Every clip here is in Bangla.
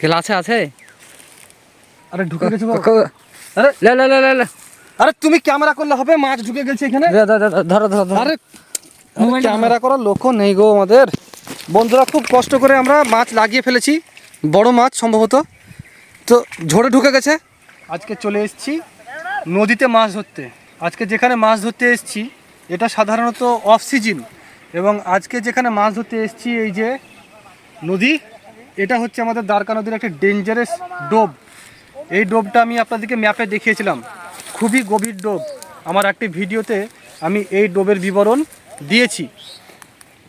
খেলা আছে আছে? আরে ঢুকে গেছে আরে লে লে লে লে আরে তুমি ক্যামেরা করলে হবে? মাছ ঢুকে গেছে এখানে? দে, দে, দে, দে, ধরো ধরো ধরো। আরে ক্যামেরা করার লক্ষ্য নেই গো আমাদের। বন্ধুরা খুব কষ্ট করে আমরা মাছ লাগিয়ে ফেলেছি। বড় মাছ সম্ভবত। তো ঝড়ে ঢুকে গেছে। আজকে চলে এসেছি নদীতে মাছ ধরতে। আজকে যেখানে মাছ ধরতে এসেছি এটা সাধারণত অফ সিজন এবং আজকে যেখানে মাছ ধরতে এসেছি এই যে নদী এটা হচ্ছে আমাদের দ্বারকা নদীর একটা ডেঞ্জারাস ডোব। এই ডোবটা আমি আপনাদেরকে ম্যাপে দেখিয়েছিলাম। খুবই গভীর ডোব। আমার একটি ভিডিওতে আমি এই ডোবের বিবরণ দিয়েছি।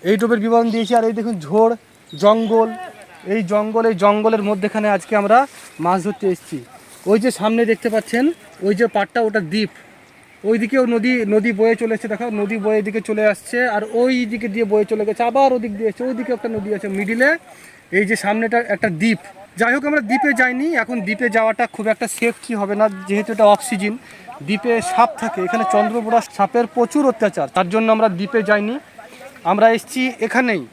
এই ডোবের বিবরণ দিয়েছি আর এই দেখুন ঝোড় জঙ্গল। এই জঙ্গল, এই জঙ্গলের মধ্যেখানে আজকে আমরা মাছ ধরতে এসেছি। ওই যে সামনে দেখতে পাচ্ছেন, ওই যে পাটটা ওটা দ্বীপ। ওই দিকেও নদী নদী বয়ে চলে এসছে। দেখো, নদী বয়ে দিকে চলে আসছে আর ওই দিকে দিয়ে বয়ে চলে গেছে, আবার ওদিক দিয়ে এসছে। ওই দিকে একটা নদী আছে মিডিলে এই যে সামনেটা একটা দ্বীপ। যাই হোক, আমরা দ্বীপে যাইনি। এখন দ্বীপে যাওয়াটা খুব একটা সেফটি হবে না, যেহেতু এটা অক্সিজেন দ্বীপে সাপ থাকে, এখানে চন্দ্রপোড়া সাপের প্রচুর অত্যাচার, তার জন্য আমরা দ্বীপে যাইনি। আমরা এসছি এখানেই।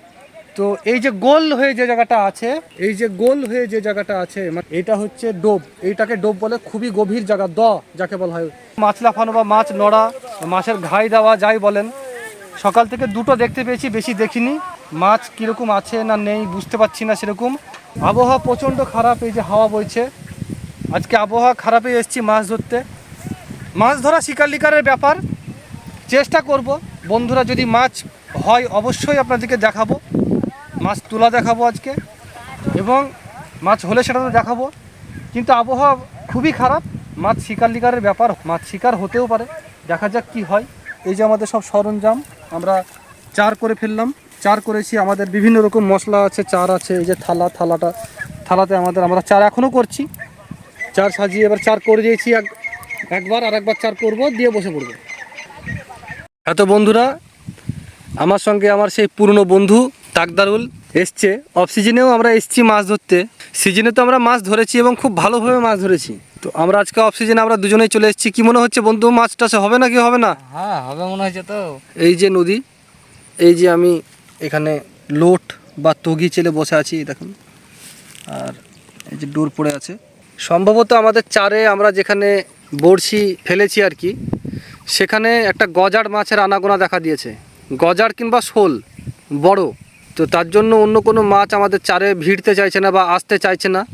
তো এই যে গোল হয়ে যে জায়গাটা আছে, এই যে গোল হয়ে যে জায়গাটা আছে মানে এটা হচ্ছে ডোব। এইটাকে ডোব বলে খুবই গভীর জায়গা, দ যাকে বলা হয়। মাছ লাফানো বা মাছ নড়া, মাছের ঘাই দেওয়া যাই বলেন। সকাল থেকে দুটো দেখতে পেয়েছি, বেশি দেখিনি। মাছ কীরকম আছে না নেই বুঝতে পারছি না সেরকম। আবহাওয়া প্রচণ্ড খারাপ, এই যে হাওয়া বইছে। আজকে আবহাওয়া খারাপে এসেছি মাছ ধরতে। মাছ ধরা শিকার লিকারের ব্যাপার। চেষ্টা করব। বন্ধুরা, যদি মাছ হয় অবশ্যই আপনাদেরকে দেখাবো। মাছ তোলা দেখাবো আজকে। এবং মাছ হলে সেটা তো দেখাবো। কিন্তু আবহাওয়া খুবই খারাপ। মাছ শিকার লিকারের ব্যাপার, মাছ শিকার হতেও পারে। দেখা যাক কি হয়। এই যে আমাদের সব সরঞ্জাম, আমরা চার করে ফেললাম। চার করেছি আমাদের বিভিন্ন রকম মশলা আছে চার আছে এই যে থালা থালাটা থালাতে আমাদের আমরা চার এখনও করছি। চার সাজিয়ে এবার চার করে দিয়েছি এক একবার আর একবার চার করব দিয়ে বসে পড়ব। এত বন্ধুরা আমার সঙ্গে আমার সেই পুরনো বন্ধু তাকদারুল এসছে। অফ সিজনেও আমরা এসছি মাছ ধরতে। সিজনে তো আমরা মাছ ধরেছি এবং খুব ভালোভাবে মাছ ধরেছি। তো আমরা আজকে অফ সিজনে আমরা দুজনেই চলে এসেছি। কি মনে হচ্ছে বন্ধু মাছ টাছ হবে না কি হবে না? হ্যাঁ হবে মনে হচ্ছে তো। এই যে নদী এই যে আমি এখানে লোট বা তগি চেলে বসে আছি দেখুন। আর এই যে ডোর পড়ে আছে। সম্ভবত আমাদের চারে আমরা যেখানে বড়শি ফেলেছি আর কি, সেখানে একটা গজার মাছের আনাগোনা দেখা দিয়েছে। গজার কিংবা শোল, বড়। তো তার জন্য অন্য কোনো মাছ আমাদের চারে ভিড়তে চাইছে না বা আসতে চাইছে না।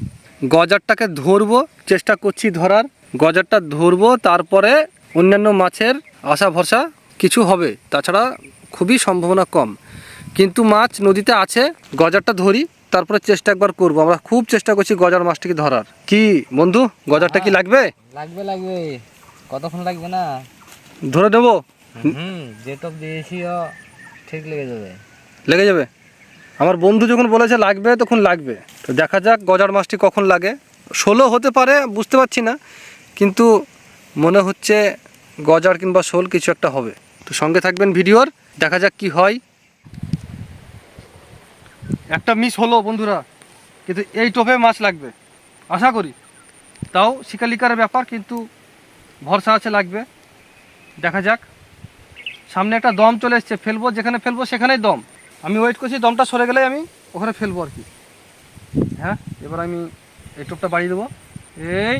গজারটাকে ধরবো, চেষ্টা করছি ধরার। গজারটা ধরবো, তারপরে অন্যান্য মাছের আশা ভরসা কিছু হবে। তাছাড়া খুবই সম্ভাবনা কম। কিন্তু মাছ নদীতে আছে গজারটা ধরি তারপরে চেষ্টা একবার করব। আমরা খুব চেষ্টা করছি গজার মাছটাকে ধরার। কি বন্ধু গজারটা কি লাগবে? লাগবে লাগবে। কতক্ষণ লাগবে না? ধরে দেবো হুম যে টপ দিয়েছিও ঠিক লেগে যাবে। লেগে যাবে? আমার বন্ধু যখন বলেছে লাগবে তখন লাগবে। তো দেখা যাক গজার মাছটি কখন লাগে। ষোলো হতে পারে বুঝতে পারছি না। কিন্তু মনে হচ্ছে গজার কিংবা শোল কিছু একটা হবে। তো সঙ্গে থাকবেন ভিডিওর। দেখা যাক কি হয়। একটা মিস হলো বন্ধুরা কিন্তু এই টোপে মাছ লাগবে। আশা করি। তাও শিকালিকারের ব্যাপার কিন্তু ভরসা আছে লাগবে। দেখা যাক। সামনে একটা দম চলে এসছে ফেলব যেখানে ফেলব সেখানেই দম। আমি ওয়েট করছি দমটা সরে গেলে আমি ওখানে ফেলব আর কি। হ্যাঁ এবার আমি এই টোপটা বাড়িয়ে দেবো। এই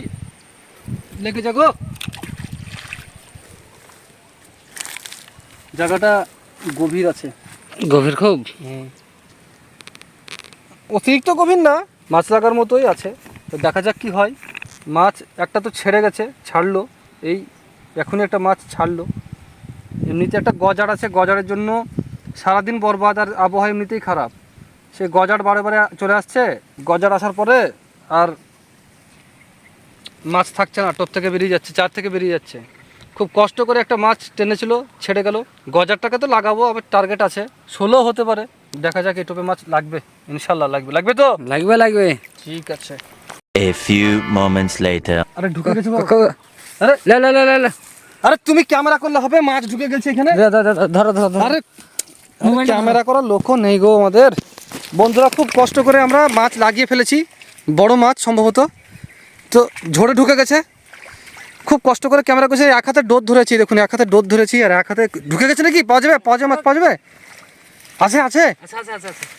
লেগে যাগো। জায়গাটা গভীর আছে। গভীর খুব? অতিরিক্ত গভীর না, মাছ লাগার মতোই আছে। তো দেখা যাক কি হয়। মাছ একটা তো ছেড়ে গেছে, ছাড়লো। এই এখনই একটা মাছ ছাড়লো। এমনিতে একটা গজার আছে, গজারের জন্য সারাদিন বরবাদ আর আবহাওয়া এমনিতেই খারাপ। সে গজার বারে বারে চলে আসছে, গজার আসার পরে আর মাছ থাকছে না, টোপ থেকে বেরিয়ে যাচ্ছে, চার থেকে বেরিয়ে যাচ্ছে। খুব কষ্ট করে একটা মাছ টেনেছিল, ছেড়ে গেল। গজারটাকে তো লাগাবো, আবার টার্গেট আছে। ষোলো হতে পারে। দেখা যাক এই টোপে মাছ লাগবে ইনশাল্লাহ লাগবে। লাগবে তো? লাগবে লাগবে। ঠিক আছে। এ few moments later. আরে ঢুকে গেছে বাবা। আরে। লে লে লে লে লে। আরে তুমি ক্যামেরা করলে হবে মাছ ঢুকে গেছে এখানে? দে, দে, দে, দে, ধরো ধরো ধরো। আরে ক্যামেরা করার লক্ষ্য নেই গো আমাদের। বন্ধুরা খুব কষ্ট করে আমরা মাছ লাগিয়ে ফেলেছি বড় মাছ সম্ভবত। তো ঝড়ে ঢুকে গেছে। খুব কষ্ট করে ক্যামেরা করেছি এক হাতে ডোর ধরেছি দেখুন এক হাতে ডোর ধরেছি আর এক হাতে ঢুকে গেছে নাকি? পাওয়া যাবে? পাওয়া যাবে মাছ পাওয়া যাবে? আছে আছে?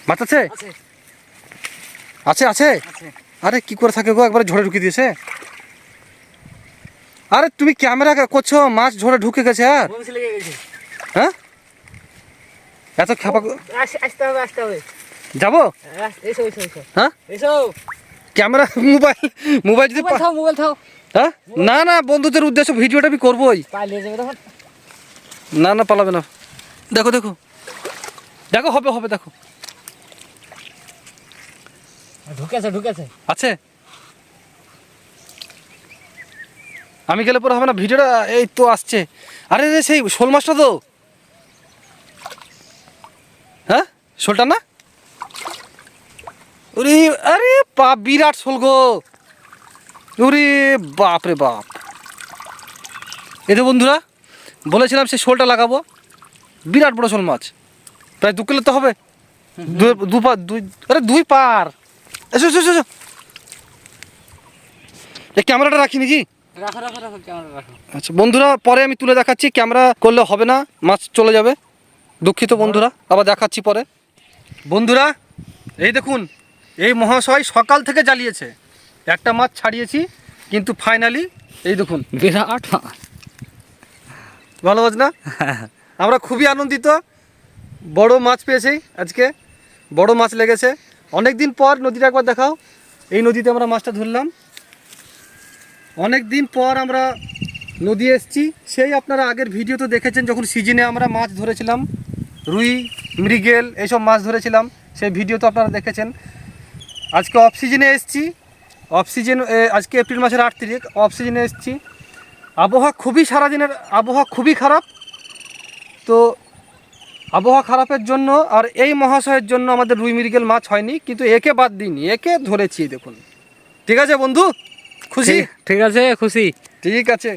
মাছ আছে আছে আছে। আছে। আরে কি করে থাকে গো? একবার ঝড়ে ঢুকে দিয়েছে। আরে তুমি ক্যামেরা করছ? মাছ ঝড়ে ঢুকে গেছে আর। হ্যাঁ? এত খেপা গো- আসতে হবে আসতে হবে। যাব? হ্যাঁ? ক্যামেরা মোবাইল মোবাইল যদি মোবাইল থাও হ্যাঁ? না না বন্ধুদের উদ্দেশ্য ভিডিওটা আমি করবোই। না না পালাবে না। দেখো দেখো। দেখো হবে হবে দেখো। ঢুকেছে ঢুকেছে। আছে? আমি গেলে পরে হবে না ভিডিওটা এই তো আসছে। আরে রে সেই শোল মাছটা তো। হ্যাঁ? শোলটা না? ওরে আরে বাপ বিরাট শোল গো। ওরে বাপ রে বাপ। এই তো বন্ধুরা বলেছিলাম সেই শোলটা লাগাবো। বিরাট বড় শোল মাছ। প্রায় দু কিলো তো হবে। দু- পা দুই আরে দুই পার। এসো এসো এসো, এই ক্যামেরাটা রাখি নাকি? আচ্ছা বন্ধুরা পরে আমি তুলে দেখাচ্ছি ক্যামেরা করলে হবে না মাছ চলে যাবে। দুঃখিত বন্ধুরা আবার দেখাচ্ছি পরে। বন্ধুরা এই দেখুন এই মহাশয় সকাল থেকে জ্বালিয়েছে। একটা মাছ ছাড়িয়েছি কিন্তু ফাইনালি এই দেখুন। বিরাট ভালো মাছ না? আমরা খুবই আনন্দিত। বড় মাছ পেয়েছি আজকে। বড় মাছ লেগেছে। অনেক দিন পর নদীটা একবার দেখাও। এই নদীতে আমরা মাছটা ধরলাম। অনেক দিন পর আমরা নদী এসছি। সেই আপনারা আগের ভিডিও তো দেখেছেন যখন সিজনে আমরা মাছ ধরেছিলাম। রুই, মৃগেল এইসব মাছ ধরেছিলাম। সেই ভিডিও তো আপনারা দেখেছেন। আজকে অফ সিজনে এসছি। অফ সিজন আজকে এপ্রিল মাসের আট তারিখ। অফ সিজনে এসছি। আবহাওয়া খুবই সারাদিনের, আবহাওয়া খুবই খারাপ। তো আবহাওয়া খারাপের জন্য আর এই মহাশয়ের জন্য আমাদের রুই মৃগেল মাছ হয়নি কিন্তু একে বাদ দিইনি একে ধরেছি দেখুন। ঠিক আছে বন্ধু? খুশি? ঠিক আছে খুশি। ঠিক আছে।